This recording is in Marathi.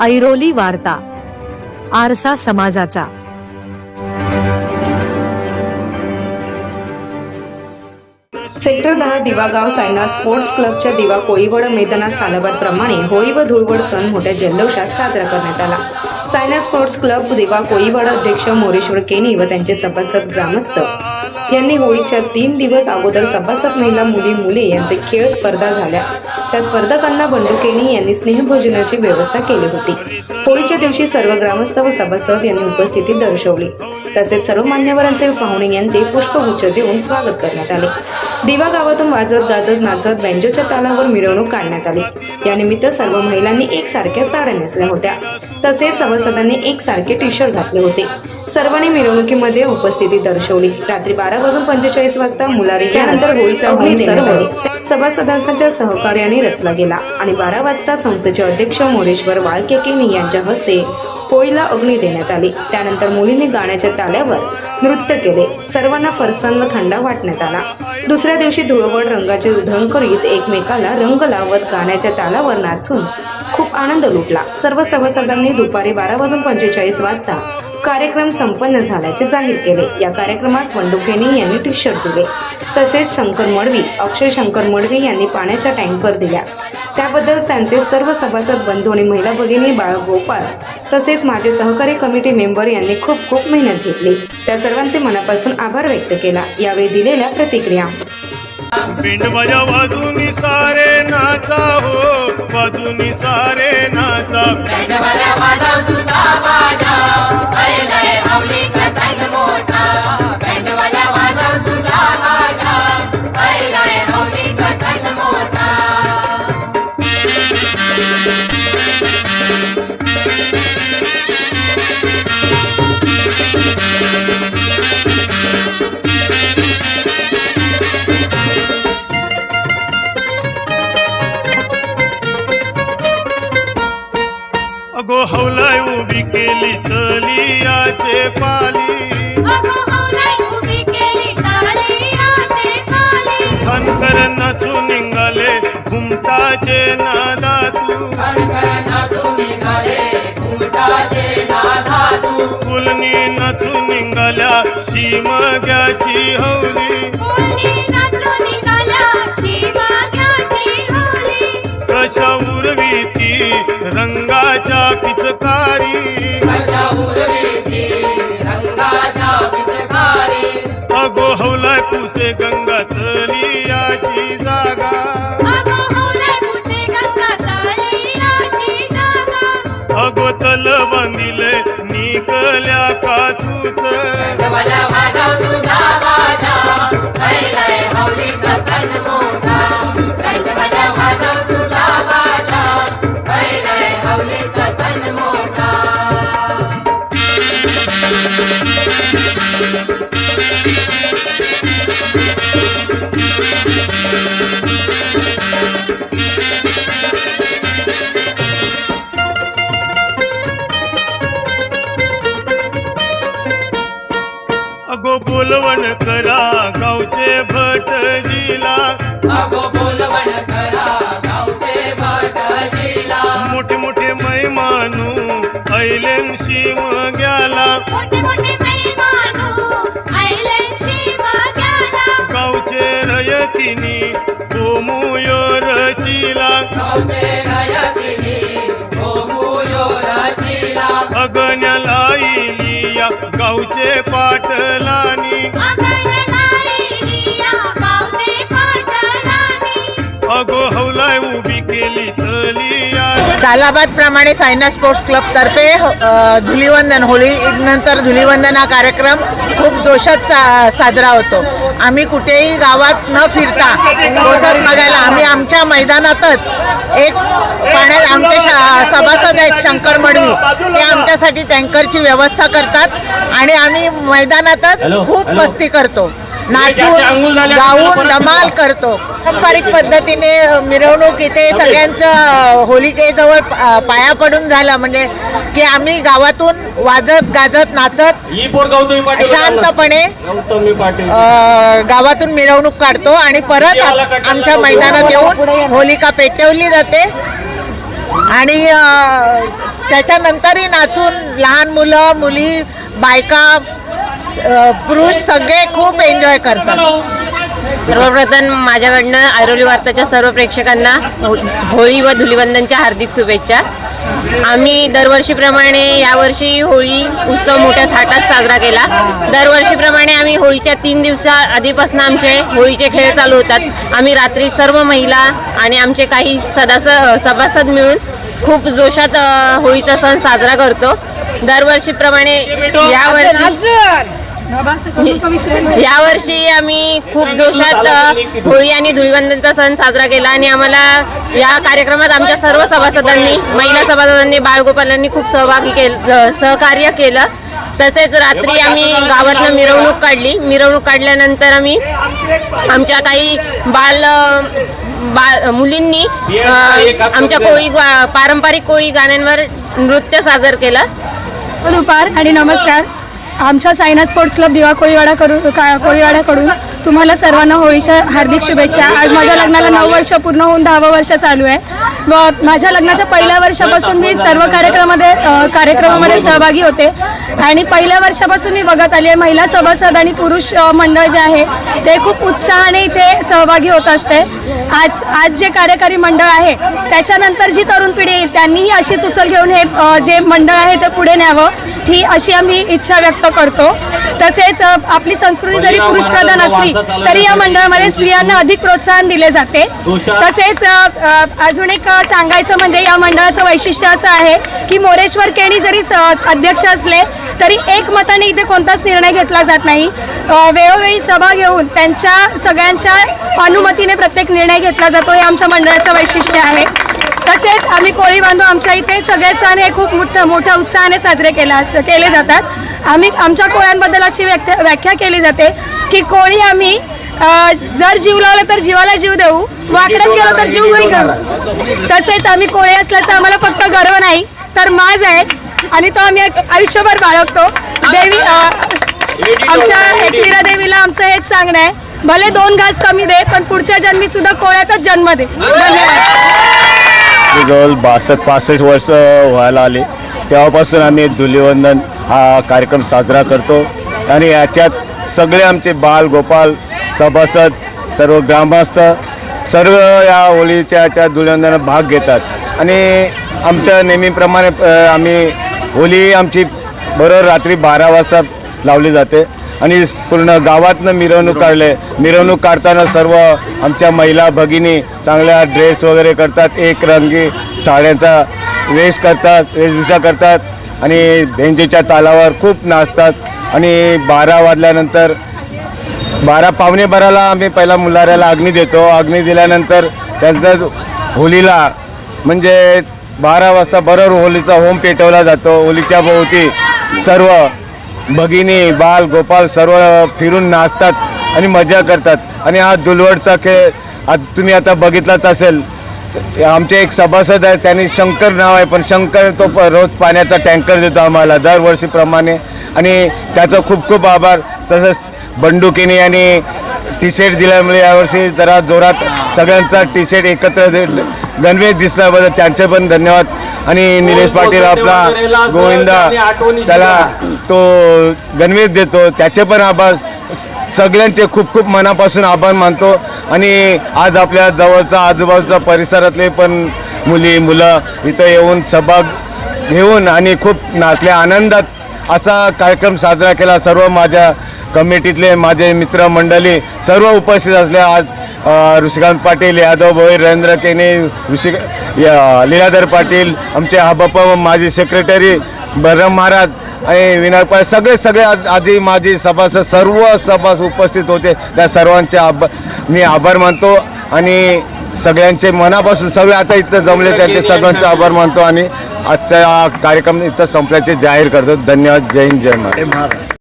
ऐरोली वार्ता आरसा समाजाचा. सेक्टर दहा दिवागाव सायना स्पोर्ट्स क्लबच्या दिवा कोळीवड मैदानात सालाबादप्रमाणे होळी व धुळवड सण मोठ्या जल्लोषात साजरा करण्यात आला. सायना स्पोर्ट्स क्लब दिवा कोळीवड अध्यक्ष मोरेश्वर केनी व त्यांचे सभासद ग्रामस्थ यांनी होळीच्या तीन दिवस अगोदर सभासद महिला मुली मुले यांचे खेळ स्पर्धा झाल्या. त्या स्पर्धकांना बंडकेनी यांनी स्नेहभोजनाची व्यवस्था केली होती. होळीच्या दिवशी सर्व ग्रामस्थ व सभासद यांनी उपस्थिती दर्शवली. तसेच सर्व मान्यवरांचे पाहुणे यांचे पुष्पगुच्छ देऊन स्वागत करण्यात आले. दिवा गावातून वाजत गाजत नाचत बँजोच्या तालावर मिरवणूक काढण्यात आली. यानिमित्त सर्व महिलांनी एकसारख्या साड्या नेसल्या होत्या. तसेच सभासदांनी एकसारखे टी शर्ट घातले होते. सर्वांनी मिरवणुकीमध्ये उपस्थिती दर्शवली. रात्री बारा वाजून पंचेचाळीस वाजता मुलारी त्यानंतर होळीचा सर्व सभासदांच्या सहकार्याने रचला गेला आणि बारा वाजता संस्थेचे अध्यक्ष मोरेश्वर वाळकेकिनी यांच्या हस्ते होळीला अग्नी देण्यात आली. त्यानंतर मुलीने गाण्याच्या ताल्यावर नृत्य केले. सर्वांना फरसांग थंडा वाटण्यात आला. दुसऱ्या दिवशी धुळवड रंगाचे उधळण करीत एकमेकाला रंग लावत गाण्याच्या तालावर नाचून खूप आनंद लुटला. सर्व सभासदांनी दुपारी बारा वाजून पंचेचाळीस वाजता कार्यक्रम संपन्न झाल्याचे जाहीर केले. या कार्यक्रमास बंडुकेनी यांनी टी शर्ट दिले. तसेच शंकर मडवी अक्षय शंकर मडवी यांनी पाण्याच्या टँकर दिल्या. त्याबद्दल त्यांचे सर्व सभासद बंधू आणि महिला भगिनी बाळगोपाळ तसेच माझे सहकारी कमिटी मेंबर यांनी खूप खूप मेहनत घेतली. त्या सर्वांचे मनापासून आभार व्यक्त केला. यावेळी दिलेल्या प्रतिक्रिया. पिंड माझ्या वाजूनी सारे नाचा हो वाजूनी सारे नाचा। घुमटाचे नादा तू. फुलनी नाचून निघाल्या शिमग्याची हौली. कशा उरवी ती रंगाच्या पिचकारी. अगो हौला कुसे गंगा चली निकल्या काचूच अगो बोलवण करा गावचे भट जिला. अगो बोलवण करा गावचे भटजीला मोठे मोठे मैमानू ऐलेन शिम ग्याला. मोठे मोठे मेहमानू आयलंडची माग्याला गावचे रयतिनी गोमुयो रचिला. गावचे रयतिनी गोमुयो रचिला. अगण्याला इलिया गावचे पाटलानी. अगो हवलाय उभी केली सालाबाद प्रमाणे सायना स्पोर्ट्स क्लब तर्फे धुलिवंदन होळी नंतर धुलिवंदन हा कार्यक्रम खूप जोशात सा, साजरा होतो. आम्ही कुठेही गावात न फिरता जोशात बघायला आम्ही आमच्या मैदानातच एक पाण्यात आमचे शा सभासद आहेत शंकर मडवी. ते आमच्यासाठी टँकरची व्यवस्था करतात आणि आम्ही मैदानातच खूप मस्ती करतो. नाचून गाऊन धमाल करतो. पारंपरिक पद्धतीने मिरवणूक इथे सगळ्यांचं होलिकेजवळ पाया पडून झालं. म्हणजे की आम्ही गावातून वाजत गाजत नाचत शांतपणे गावातून मिरवणूक काढतो आणि परत आमच्या मैदानात येऊन होलिका पेटवली जाते. आणि त्याच्यानंतरही नाचून लहान मुलं मुली बायका पुरुष सगळे खूप एन्जॉय करतात. सर्वप्रथम माझ्याकडनं ऐरोली वार्ताच्या सर्व प्रेक्षकांना हो- होळी व धुलीवंदनच्या हार्दिक शुभेच्छा. आम्ही दरवर्षीप्रमाणे यावर्षी होळी उत्सव मोठ्या थाटात साजरा केला. दरवर्षीप्रमाणे आम्ही होळीच्या तीन दिवसा आधीपासून आमचे होळीचे खेळ चालू होतात. आम्ही रात्री सर्व महिला आणि आमचे काही सदास सभासद मिळून खूप जोशात होळीचा सण साजरा करतो. दरवर्षीप्रमाणे यावर्षी यावर्षी आम्ही खूप जोशात होळी आणि धुळीवंदनचा सण साजरा केला आणि आम्हाला या कार्यक्रमात आमच्या सर्व सभासदांनी महिला सभासदांनी बाळगोपालांनी खूप सहभागी केलं सहकार्य केलं. तसेच रात्री आम्ही गावातनं मिरवणूक काढली. मिरवणूक काढल्यानंतर आम्ही आमच्या काही बाल बा मुलींनी आमच्या कोळी पारंपरिक कोळी गाण्यांवर नृत्य सादर केलं. दुपार आणि नमस्कार. आमच्या सायना स्पोर्ट्स क्लब दिवा कोळीवाडा करू का कोळीवाड्याकडून तुम्हाला सर्वांना होळीच्या हार्दिक शुभेच्छा. आज माझ्या लग्नाला नऊ वर्ष पूर्ण होऊन दहावं वर्ष चालू आहे. व माझ्या लग्नाच्या पहिल्या वर्षापासून मी सर्व कार्यक्रमामध्ये कार्यक्रमामध्ये सहभागी होते. आणि पहिल्या वर्षापासून मी बघत आली आहे महिला सभासद आणि पुरुष मंडळ जे आहे ते खूप उत्साहाने इथे सहभागी होत असते. आज आज जे कार्यकारी मंडळ आहे त्याच्यानंतर जी तरुण पिढी येईल त्यांनीही अशीच उचल घेऊन हे जे मंडळ आहे ते पुढे न्यावं ही अशी आम्ही इच्छा व्यक्त करतो. तसेच आपली संस्कृती जरी पुरुष प्रधान असली तरी या मंडळामध्ये स्त्रियांना अधिक प्रोत्साहन दिले जाते. तसेच अजून एक सांगायचं म्हणजे या मंडळाचं वैशिष्ट्य असं आहे की मोरेश्वर केणी जरी अध्यक्ष असले तरी एक मताने इथे कोणताच निर्णय घेतला जात नाही. वेळोवेळी सभा घेऊन त्यांच्या सगळ्यांच्या अनुमतीने प्रत्येक निर्णय घेतला जातो हे आमच्या मंडळाचं वैशिष्ट्य आहे. तसेच आम्ही कोळी बांधव आमच्या इथे सगळे सण हे खूप मोठ्या मोठ्या उत्साहाने साजरे केला केले जातात. आम्ही आमच्या कोळ्यांबद्दल अशी व्यक्त व्याख्या केली जाते की कोळी आम्ही जर जीव लावला तर जीवाला जीव देऊ वाकड्यात गेलो तर जीव घरी करू तसेच आम्ही कोळी असल्याचा आम्हाला फक्त गर्व नाही तर माज आहे आणि तो आम्ही आयुष्यभर बाळगतो. देवी आमच्या एकविरा देवीला आमचं हेच सांगणं आहे भले दोन घास कमी दे पण पुढच्या जन्मी सुद्धा कोळ्यातच जन्म दे. धन्यवाद. जवळ बासष्ट पासष्ट वर्ष व्हायला आले. तेव्हापासून आम्ही धुलीवंदन हा कार्यक्रम साजरा करतो. आणि याच्यात सगळे आमचे बाल गोपाल सभासद सर्व ग्रामस्थ सर्व या होळीच्या याच्या धुलीवंदनात भाग घेतात. आणि आमच्या नेहमीप्रमाणे आम्ही होळी आमची बरोबर रात्री बारा वाजता लावली जाते. आणि पूर्ण गावातनं मिरवणूक काढले. मिरवणूक काढताना सर्व आमच्या महिला भगिनी चांगल्या ड्रेस वगैरे करतात. एक रंगी साड्यांचा वेश करतात वेशभूषा करतात आणि भेंजेच्या तालावर खूप नाचतात. आणि बारा वाजल्यानंतर बारा पावणे बाराला आम्ही पहिला मुलाऱ्याला अग्नी देतो. अग्नी दिल्यानंतर त्यांचं होलीला म्हणजे बारा वाजता बरोबर होलीचा होम पेटवला जातो. होलीच्या भोवती सर्व भगिनी बाल गोपाल सर्व फिरून नाचतात आणि मजा करतात. आणि हा दुलवडचा खेळ आज तुम्ही आता बघितलाच असेल. आमचे एक सभासद आहे त्यांनी शंकर नाव आहे पण शंकर तो प- रोज पाण्याचा टँकर देतो आम्हाला दरवर्षीप्रमाणे. आणि त्याचा खूप खूप आभार. तसंच बंडुकीने आणि टी शर्ट दिल्यामुळे यावर्षी जरा जोरात सगळ्यांचा टी शर्ट एकत्र गणवेश दिसल्याबद्दल त्यांचे पण धन्यवाद. आणि निलेश पाटील आपला गोविंदा त्याला तो गणवेश देतो. त्याचे पण आभार. सगळ्यांचे खूप खूप मनापासून आभार मानतो. आणि आज आपल्या जवळचा आजूबाजूचा परिसरातले पण मुली मुलं इथं येऊन सहभाग घेऊन आणि खूप नाचल्या आनंदात असा कार्यक्रम साजरा केला. सर्व माझ्या कमिटीतले माझे मित्रमंडळी सर्व उपस्थित असले आज ऋषिकांत पाटील यादव भोईर रवींद्र केने ऋषिक या- लीलाधर पाटील आमचे हाबापा माजी सेक्रेटरी बलराम महाराज आणि विनायक पाटील सगळे सगळे आज आजी माझी सभासद सर्व सभास उपस्थित होते. त्या सर्वांचे आभ मी आभार मानतो आणि सगळ्यांचे मनापासून सगळे आता इथं जमले त्यांचे सर्वांचे आभार मानतो आणि आजचा कार्यक्रम इथं संपल्याचे जाहीर करतो. धन्यवाद. जय हिंद जय महाराज